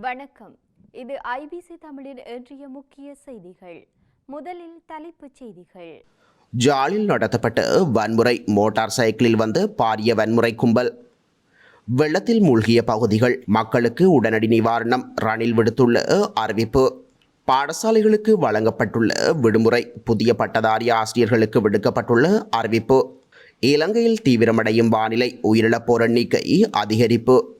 வணக்கம். இது ஐபிசி தமிழின் இன்றைய முக்கிய செய்திகள். முதலில் தலைப்புச் செய்திகள். ஜாலில் நடத்தப்பட்ட வன்முறை மோட்டார் சைக்கிளில் வந்து பாரிய வன்முறை கும்பல். வெள்ளத்தில் மூழ்கிய பகுதிகள் மக்களுக்கு உடனடி நிவாரணம் ரணில் விடுத்துள்ள அறிவிப்பு. பாடசாலைகளுக்கு வழங்கப்பட்டுள்ள விடுமுறை புதிய பட்டதாரி ஆசிரியர்களுக்கு விடுக்கப்பட்டுள்ள அறிவிப்பு. இலங்கையில் தீவிரமடையும் வானிலை உயிரிழப்போர் எண்ணிக்கை அதிகரிப்பு.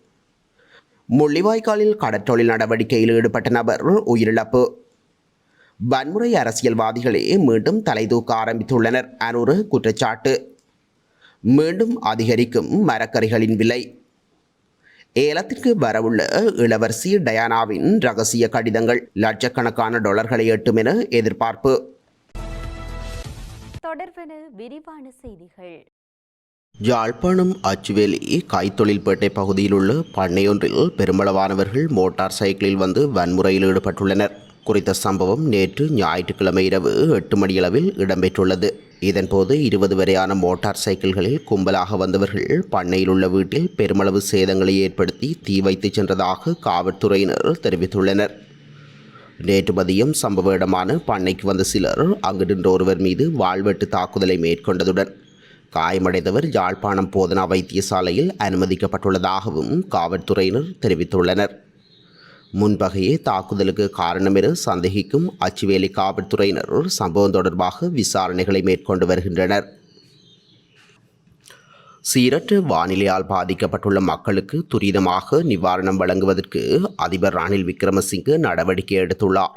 முள்ளிவாய்க்காலில் கடற்றொழில் நடவடிக்கையில் ஈடுபட்ட நபர் உயிரிழப்பு. வன்முறை அரசியல்வாதிகளே மீண்டும் தலை தூக்க ஆரம்பித்துள்ளனர். அனூறு குற்றச்சாட்டு. மீண்டும் அதிகரிக்கும் மரக்கறிகளின் விலை. ஏலத்திற்கு வரவுள்ள இளவரசி டயானாவின் ரகசிய கடிதங்கள் லட்சக்கணக்கான டாலர்களை எட்டும் என எதிர்பார்ப்பு. தொடர்பான விரிவான செய்திகள். யாழ்ப்பாணம் அச்சுவேலி காய்த்தொழில்பேட்டை பகுதியில் உள்ள பண்ணையொன்றில் பெருமளவானவர்கள் மோட்டார் சைக்கிளில் வந்து வன்முறையில் ஈடுபட்டுள்ளனர். குறித்த சம்பவம் நேற்று ஞாயிற்றுக்கிழமை இரவு எட்டு மணியளவில் இடம்பெற்றுள்ளது. இதன்போது இருபது வரையான மோட்டார் சைக்கிள்களில் கும்பலாக வந்தவர்கள் பண்ணையில் உள்ள வீட்டில் பெருமளவு சேதங்களை ஏற்படுத்தி தீ வைத்து சென்றதாக காவல்துறையினர் தெரிவித்துள்ளனர். நேற்று மதியம் சம்பவ இடமான பண்ணைக்கு வந்த சிலர் அங்கு நின்ற ஒருவர் மீது வாழ்வெட்டு தாக்குதலை மேற்கொண்டதுடன் காயமடைந்தவர் யாழ்ப்பாணம் போதனா வைத்தியசாலையில் அனுமதிக்கப்பட்டுள்ளதாகவும் காவல்துறையினர் தெரிவித்துள்ளனர். முன்பகையே தாக்குதலுக்கு காரணம் என சந்தேகிக்கும் அச்சுவேலி காவல்துறையினர் சம்பவம் தொடர்பாக விசாரணைகளை மேற்கொண்டு வருகின்றனர். சீரற்ற வானிலையால் பாதிக்கப்பட்டுள்ள மக்களுக்கு துரிதமாக நிவாரணம் வழங்குவதற்கு அதிபர் ரணில் விக்ரமசிங்கே நடவடிக்கை எடுத்துள்ளார்.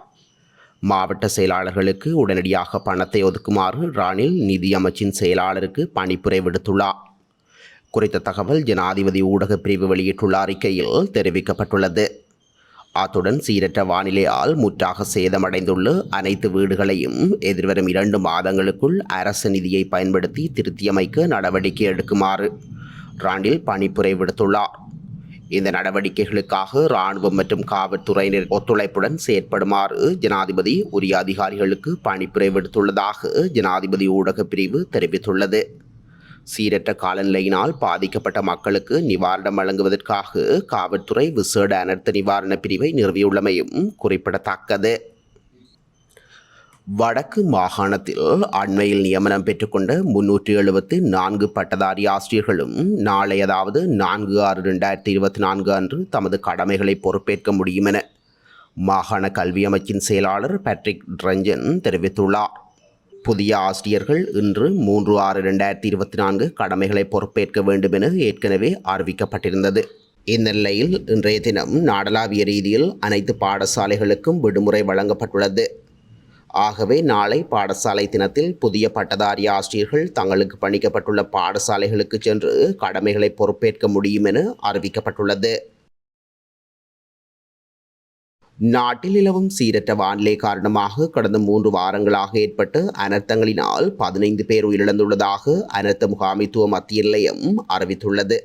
மாவட்ட செயலாளர்களுக்கு உடனடியாக பணத்தை ஒதுக்குமாறு ராணில் நிதி அமைச்சின் செயலாளருக்கு பணிப்புரை விடுத்துள்ளார். குறித்த தகவல் ஜனாதிபதி ஊடகப் பிரிவு வெளியிட்டுள்ள அறிக்கையில் தெரிவிக்கப்பட்டுள்ளது. அத்துடன் சீரற்ற வானிலையால் முற்றாக சேதமடைந்துள்ள அனைத்து வீடுகளையும் எதிர்வரும் இரண்டு மாதங்களுக்குள் அரசு நிதியை பயன்படுத்தி திருத்தியமைக்க நடவடிக்கை எடுக்குமாறு ராண்டில் பணிப்புரை விடுத்துள்ளார். இந்த நடவடிக்கைகளுக்காக இராணுவம் மற்றும் காவல்துறையினர் ஒத்துழைப்புடன் செயற்படுமாறு ஜனாதிபதி உரிய அதிகாரிகளுக்கு பணிப்புரை விடுத்துள்ளதாக ஜனாதிபதி ஊடகப் பிரிவு தெரிவித்துள்ளது. சீரற்ற காலநிலையினால் பாதிக்கப்பட்ட மக்களுக்கு நிவாரணம் வழங்குவதற்காக காவல்துறை விசேட அனர்த்த நிவாரண பிரிவை நிறுவியுள்ளமையும் குறிப்பிடத்தக்கது. வடக்கு மாகாணத்தில் அண்மையில் நியமனம் பெற்றுக்கொண்ட முன்னூற்றி எழுபத்தி நான்கு பட்டதாரி ஆசிரியர்களும் நாளை அதாவது நான்கு ஆறு ரெண்டாயிரத்தி இருபத்தி நான்கு அன்று தமது கடமைகளை பொறுப்பேற்க முடியும் என மாகாண கல்வி அமைச்சின் செயலாளர் பேட்ரிக் ரஞ்சன் தெரிவித்துள்ளார். புதிய ஆசிரியர்கள் இன்று மூன்று ஆறு ரெண்டாயிரத்தி இருபத்தி நான்கு கடமைகளை பொறுப்பேற்க வேண்டும் என ஏற்கனவே அறிவிக்கப்பட்டிருந்தது. இந்நிலையில் இன்றைய தினம் நாடளாவிய ரீதியில் அனைத்து பாடசாலைகளுக்கும் விடுமுறை வழங்கப்பட்டுள்ளது. ஆகவே நாளை பாடசாலை தினத்தில் புதிய பட்டதாரி ஆசிரியர்கள் தங்களுக்கு பணிக்கப்பட்டுள்ள பாடசாலைகளுக்கு சென்று கடமைகளை பொறுப்பேற்க முடியும் என அறிவிக்கப்பட்டுள்ளது. நாட்டில் நிலவும் சீரற்ற வானிலை காரணமாக கடந்த மூன்று வாரங்களாக ஏற்பட்ட அனர்த்தங்களினால் பதினைந்து பேர் உயிரிழந்துள்ளதாக அனர்த்த முகாமைத்துவ மத்திய நிலையம் அறிவித்துள்ளது.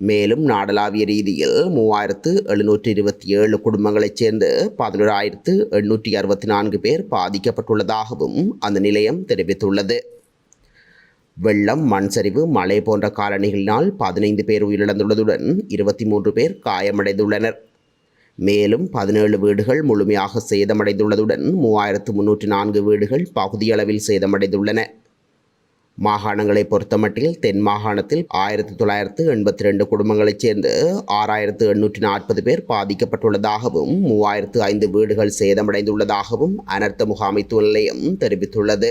மேலும் நாடளாவிய ரீதியில் மூவாயிரத்து எழுநூற்றி இருபத்தி ஏழு குடும்பங்களைச் சேர்ந்த பதினோராயிரத்து எண்ணூற்றி அறுபத்தி நான்கு பேர் பாதிக்கப்பட்டுள்ளதாகவும் அந்த நிலையம் தெரிவித்துள்ளது. வெள்ளம் மண் சரிவு மழை போன்ற காரணிகளினால் பதினைந்து பேர் உயிரிழந்துள்ளதுடன் இருபத்தி மூன்று பேர் காயமடைந்துள்ளனர். மேலும் பதினேழு வீடுகள் முழுமையாக சேதமடைந்துள்ளதுடன் மூவாயிரத்து முன்னூற்றி நான்கு வீடுகள் பகுதியளவில் சேதமடைந்துள்ளன. மாகாணங்களை பொறுத்தமட்டில் தென் மாகாணத்தில் ஆயிரத்தி தொள்ளாயிரத்து எண்பத்தி ரெண்டு குடும்பங்களைச் சேர்ந்து ஆறாயிரத்து எண்ணூற்றி நாற்பது பேர் பாதிக்கப்பட்டுள்ளதாகவும் மூவாயிரத்து ஐந்து வீடுகள் சேதமடைந்துள்ளதாகவும் அனர்த்த முகாமைத்துவ நிலையம் தெரிவித்துள்ளது.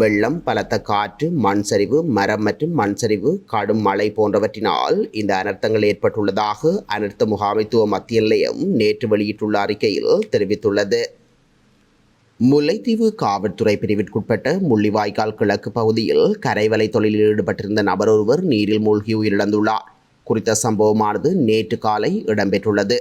வெள்ளம் பலத்த காற்று மண் சரிவு மரம் மற்றும் மண் சரிவு கடும் மழை போன்றவற்றினால் இந்த அனர்த்தங்கள் ஏற்பட்டுள்ளதாக அனர்த்த முகாமைத்துவ மத்திய நிலையம் நேற்று வெளியிட்டுள்ள அறிக்கையில் தெரிவித்துள்ளது. முல்லைத்தீவு காவல்துறை பிரிவிற்குட்பட்ட முள்ளிவாய்க்கால் கிழக்கு பகுதியில் கரைவலை தொழிலில் ஈடுபட்டிருந்த நபர் ஒருவர் நீரில் மூழ்கி உயிரிழந்துள்ளார். குறித்த சம்பவமானது நேற்று காலை இடம்பெற்றுள்ளது.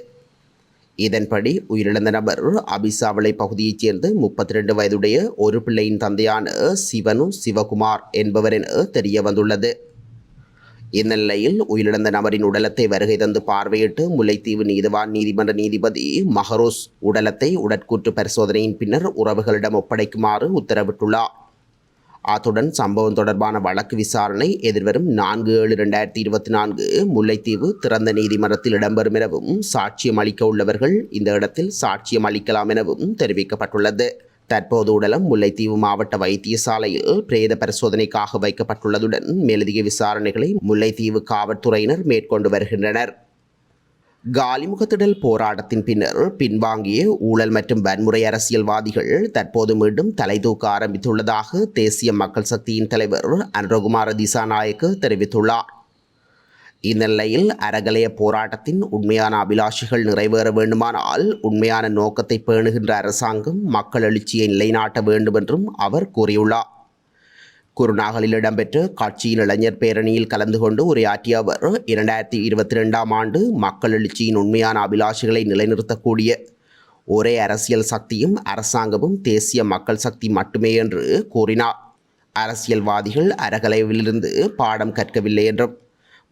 இதன்படி உயிரிழந்த நபர் அபிசாவளை பகுதியைச் சேர்ந்த முப்பத்தி ரெண்டு வயதுடைய ஒரு பிள்ளையின் தந்தையான சிவனு சிவகுமார் என்பவர் என தெரிய வந்துள்ளது இந்நிலையில் உயிரிழந்த நபரின் உடலத்தை வருகை தந்து பார்வையிட்டு முல்லைத்தீவு நீதிவான் நீதிமன்ற நீதிபதி மஹரோஸ் உடலத்தை உடற்கூற்று பரிசோதனையின் பின்னர் உறவுகளிடம் ஒப்படைக்குமாறு உத்தரவிட்டுள்ளார். அத்துடன் சம்பவம் தொடர்பான வழக்கு விசாரணை எதிர்வரும் நான்கு ஏழு ரெண்டாயிரத்தி இருபத்தி நான்கு முல்லைத்தீவு திறந்த நீதிமன்றத்தில் இடம்பெறும் எனவும் சாட்சியம் அளிக்க உள்ளவர்கள் இந்த இடத்தில் சாட்சியம் அளிக்கலாம் எனவும் தெரிவிக்கப்பட்டுள்ளது. தற்போது உடலம் முல்லைத்தீவு மாவட்ட வைத்தியசாலையில் பிரேத பரிசோதனைக்காக வைக்கப்பட்டுள்ளதுடன் மேலதிக விசாரணைகளை முல்லைத்தீவு காவல்துறையினர் மேற்கொண்டு வருகின்றனர். காலிமுகத்திடல் போராட்டத்தின் பின்னர் பின்வாங்கிய ஊழல் மற்றும் வன்முறை அரசியல்வாதிகள் தற்போது மீண்டும் தலை தூக்க ஆரம்பித்துள்ளதாக தேசிய மக்கள் சக்தியின் தலைவர் அனுரகுமார திசாநாயக்கு தெரிவித்துள்ளார். இந்நிலையில் அறகலைய போராட்டத்தின் உண்மையான அபிலாஷிகள் நிறைவேற வேண்டுமானால் உண்மையான நோக்கத்தை பேணுகின்ற அரசாங்கம் மக்கள் எழுச்சியை நிலைநாட்ட வேண்டும் என்றும் அவர் கூறியுள்ளார். குருநாகலில் இடம்பெற்ற கட்சியின் இளைஞர் பேரணியில் கலந்து கொண்டு உரையாற்றிய அவர் இரண்டாயிரத்தி இருபத்தி ரெண்டாம் ஆண்டு மக்கள் எழுச்சியின் உண்மையான அபிலாஷைகளை நிலைநிறுத்தக்கூடிய ஒரே அரசியல் சக்தியும் அரசாங்கமும் தேசிய மக்கள் சக்தி மட்டுமே என்று கூறினார். அரசியல்வாதிகள் அறகலைவிலிருந்து பாடம் கற்கவில்லை என்றும்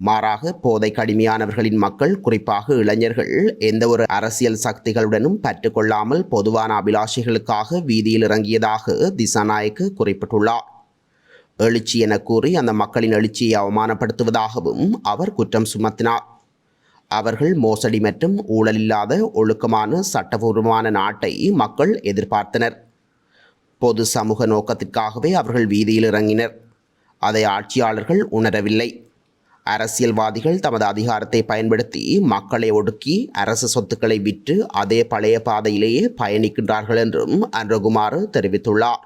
மாறாக போதை கடுமையானவர்களின் மக்கள் குறிப்பாக இளைஞர்கள் எந்த ஒரு அரசியல் சக்திகளுடனும் பற்றுக்கொள்ளாமல் பொதுவான அபிலாஷைகளுக்காக வீதியில் இறங்கியதாக திசாநாயக் குறிப்பிட்டுள்ளார். எழுச்சி என கூறி அந்த மக்களின் எழுச்சியை அவமானப்படுத்துவதாகவும் அவர் குற்றம் சுமத்தினார். அவர்கள் மோசடி மற்றும் ஊழல் இல்லாத ஒழுக்கமான சட்டபூர்வமான நாட்டை மக்கள் எதிர்பார்த்தனர். பொது சமூக நோக்கத்திற்காகவே அவர்கள் வீதியில் இறங்கினர். அதை ஆட்சியாளர்கள் உணரவில்லை. அரசியல்வாதிகள் தமது அதிகாரத்தை பயன்படுத்தி மக்களை ஒடுக்கி அரசு சொத்துக்களை விற்று அதே பழைய பாதையிலேயே பயணிக்கின்றார்கள் என்றும் அன்றகுமார் தெரிவித்துள்ளார்.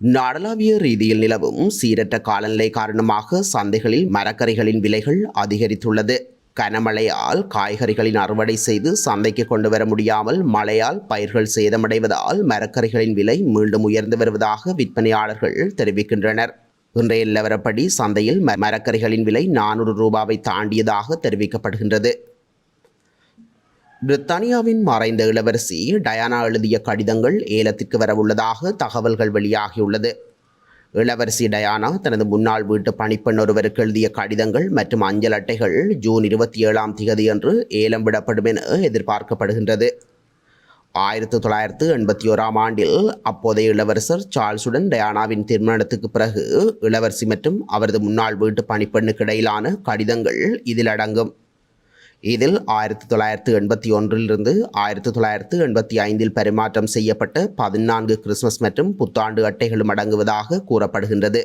நாடளாவிய ரீதியில் நிலவும் சீரற்ற காலநிலை காரணமாக சந்தைகளில் மரக்கறிகளின் விலைகள் அதிகரித்துள்ளது. கனமழையால் காய்கறிகளின் அறுவடை செய்து சந்தைக்கு கொண்டு வர முடியாமல் மழையால் பயிர்கள் சேதமடைவதால் மரக்கறிகளின் விலை மீண்டும் உயர்ந்து வருவதாக விற்பனையாளர்கள் தெரிவிக்கின்றனர். இன்றைய நிலவரப்படி சந்தையில் ம- மரக்கறிகளின் விலை நானூறு ரூபாவை தாண்டியதாக தெரிவிக்கப்படுகின்றது. பிரித்தானியாவின் மறைந்த இளவரசி டயானா எழுதிய கடிதங்கள் ஏலத்திற்கு வரவுள்ளதாக தகவல்கள் வெளியாகியுள்ளது. இளவரசி டயானா தனது முன்னாள் வீட்டு பணிப்பெண் ஒருவருக்கு எழுதிய கடிதங்கள் மற்றும் அஞ்சல் அட்டைகள் ஜூன் இருபத்தி ஏழாம் தேதியன்று ஏலம் விடப்படும் என எதிர்பார்க்கப்படுகின்றது. ஆயிரத்தி தொள்ளாயிரத்து எண்பத்தி ஓராம் ஆண்டில் அப்போதைய இளவரசர் சார்ல்ஸுடன் டயானாவின் திருமணத்துக்கு பிறகு இளவரசி மற்றும் அவரது முன்னாள் வீட்டு பணிப்பெண்ணுக்கு இடையிலான கடிதங்கள் இதில் அடங்கும். இதில் ஆயிரத்தி தொள்ளாயிரத்து எண்பத்தி ஒன்றிலிருந்து ஆயிரத்தி தொள்ளாயிரத்து எண்பத்தி ஐந்தில் பரிமாற்றம் செய்யப்பட்ட பதினான்கு கிறிஸ்மஸ் மற்றும் புத்தாண்டு அட்டைகளும் அடங்குவதாக கூறப்படுகின்றது.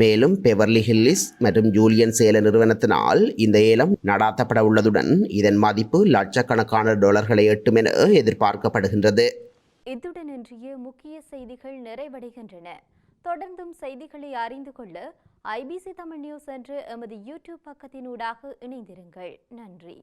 மேலும் பெவர்லி ஹில்லிஸ் மற்றும் ஜூலியன் சேல நிறுவனத்தினால் இந்த ஏலம் நடாத்தப்பட உள்ளதுடன் இதன் மதிப்பு லட்சக்கணக்கான டாலர்களை எட்டும் என எதிர்பார்க்கப்படுகின்றது. இத்துடன் இன்றைய முக்கிய செய்திகள் நிறைவடைகின்றன. தொடர்ந்தும் செய்திகளை அறிந்து கொள்ள ஐபிசி தமிழ் நியூஸ் என்ற எமது யூடியூப் பக்கத்தினூடாக இணைந்திருங்கள். நன்றி.